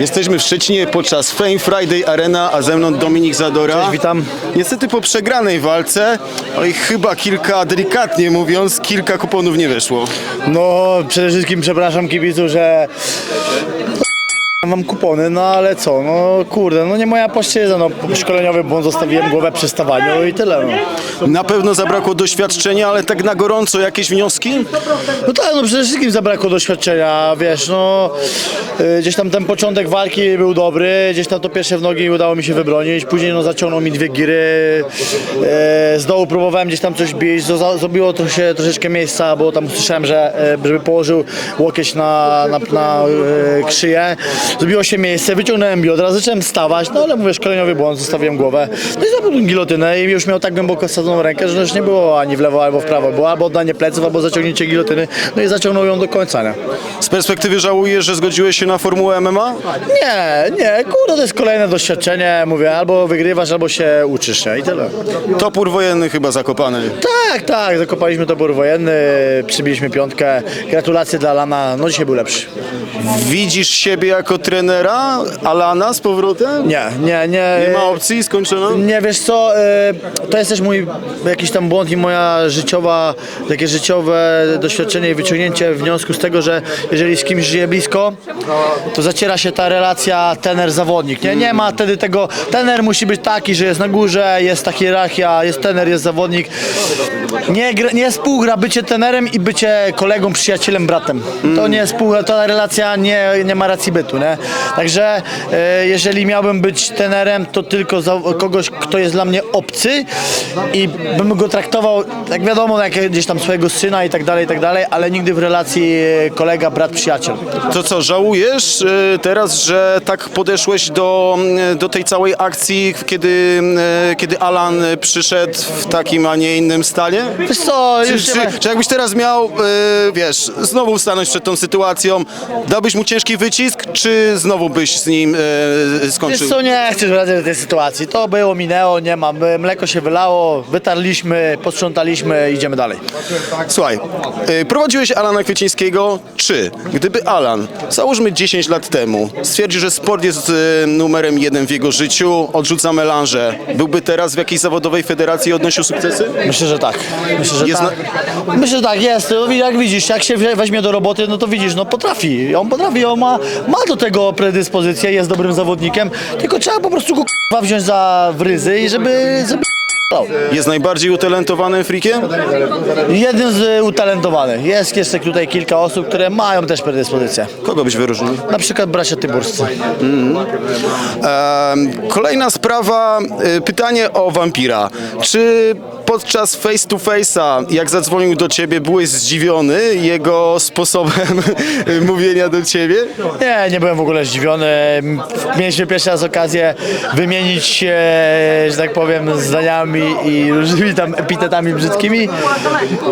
Jesteśmy w Szczecinie podczas Fame Friday Arena, a ze mną Dominik Zadora. Cześć, witam. Niestety po przegranej walce, oj chyba kilka, delikatnie mówiąc, kilka kuponów nie wyszło. No, przede wszystkim przepraszam kibiców, że mam kupony, no ale co, no kurde, no nie moja płaszczyzna, no szkoleniowy błąd zostawiłem głowę przy stawaniu i tyle, no. Na pewno zabrakło doświadczenia, ale tak na gorąco jakieś wnioski? No tak, no przede wszystkim zabrakło doświadczenia, wiesz, no y, gdzieś tam ten początek walki był dobry, gdzieś tam to pierwsze w nogi udało mi się wybronić, później no zaciągnął mi dwie giry, e, z dołu próbowałem gdzieś tam coś bić, zo- za- zrobiło to się troszeczkę miejsca, bo tam usłyszałem, że e, żeby położył łokieć na, na, na krzyję, zrobiło się miejsce, wyciągnąłem biodra, zacząłem stawać, no ale mówię, szkoleniowy błąd, zostawiłem głowę, no i zabił gilotynę i już miał tak głęboko wsadzoną rękę, że już nie było ani w lewo, albo w prawo, było albo oddanie pleców, albo zaciągnięcie gilotyny, no i zaciągnął ją do końca, nie? Z perspektywy żałujesz, że zgodziłeś się na formułę MMA? Nie, nie, kurde, to jest kolejne doświadczenie, mówię, albo wygrywasz, albo się uczysz, nie? I tyle. Topór wojenny chyba zakopany. Tak, tak, zakopaliśmy topór wojenny, przybiliśmy piątkę, gratulacje dla Lana, no dzisiaj był lepszy. Widzisz siebie jako trenera Alana z powrotem? Nie, nie, nie. Nie ma opcji, skończono? Nie, wiesz co, e, to jest też mój jakiś tam błąd i moja życiowa, takie życiowe doświadczenie i wyciągnięcie wniosku z tego, że jeżeli z kimś żyje blisko, to zaciera się ta relacja tener-zawodnik, nie? Nie ma wtedy tego, tener musi być taki, że jest na górze, jest ta hierarchia, jest tener, jest zawodnik. Nie, nie współgra bycie tenerem i bycie kolegą, przyjacielem, bratem. To nie współgra, ta relacja nie, nie ma racji bytu, nie? Także e, jeżeli miałbym być tenerem, to tylko za kogoś, kto jest dla mnie obcy i bym go traktował, jak wiadomo, jak gdzieś tam swojego syna i tak dalej, i tak dalej, ale nigdy w relacji e, kolega, brat, przyjaciel. To co, żałujesz y, teraz, że tak podeszłeś do, y, do tej całej akcji, kiedy, y, kiedy Alan przyszedł w takim, a nie innym stanie? Wiesz co, Czy, już nie ma- czy, czy jakbyś teraz miał, y, wiesz, znowu stanąć przed tą sytuacją, dałbyś mu ciężki wycisk, czy znowu byś z nim y, skończył? Wiesz co, nie chcę wracać do tej sytuacji. To było, minęło, nie ma. Mleko się wylało, wytarliśmy, posprzątaliśmy, idziemy dalej. Słuchaj, y, prowadziłeś Alana Kwiecińskiego, czy gdyby Alan, załóżmy 10 lat temu, stwierdził, że sport jest y, numerem jeden w jego życiu, odrzuca melanże, byłby teraz w jakiejś zawodowej federacji i odnosił sukcesy? Myślę, że tak. Myślę, że Jest tak. Myślę, że tak jest. Jak widzisz, jak się we- weźmie do roboty, no to widzisz, no potrafi. On potrafi, on ma, ma do tego predyspozycję, jest dobrym zawodnikiem, tylko trzeba po prostu go wziąć za wryzy i żeby... żeby Jest najbardziej utalentowanym freakiem? Jednym z y, utalentowanych. Jest jeszcze tutaj kilka osób, które mają też predyspozycję. Kogo byś wyróżnił? Na przykład bracia Tyburscy. Em, Kolejna sprawa, y, pytanie o wampira. Czy podczas face to face'a, jak zadzwonił do ciebie, byłeś zdziwiony jego sposobem mówienia do ciebie? Nie, nie byłem w ogóle zdziwiony. Mieliśmy pierwszy raz okazję wymienić się, że tak powiem, zdaniami i różnymi tam epitetami brzydkimi.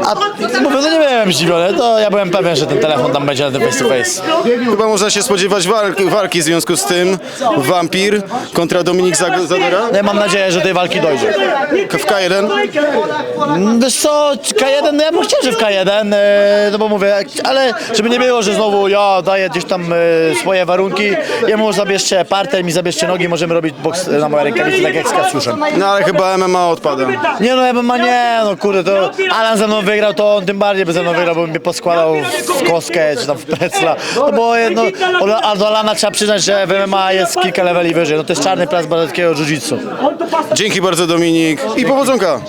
A mówię, no nie byłem zdziwiony, to ja byłem pewien, że ten telefon tam będzie na tym face to face. Chyba można się spodziewać walki, walki w związku z tym. Wampir kontra Dominik Zadora No ja mam nadzieję, że tej walki dojdzie. w K1. Wiesz co, K1, no ja bym chciał, że w K1, e, no bo mówię, ale żeby nie było, że znowu ja daję gdzieś tam e, swoje warunki, jemu zabierzcie parter, mi zabierzcie nogi, możemy robić boks na moje rękawice, tak jak z. No ale chyba MMA odpada. Nie no, ja bym ma nie, no kurde, to Alan ze mną wygrał, to on tym bardziej by ze mną wygrał, bo bym mnie poskładał w kostkę czy tam w precla. No bo no, a do Alana trzeba przyznać, że w MMA jest kilka leveli wyżej, no to jest czarny plac brazylskiego jiu-jitsu. Dzięki bardzo Dominik i powodzonka.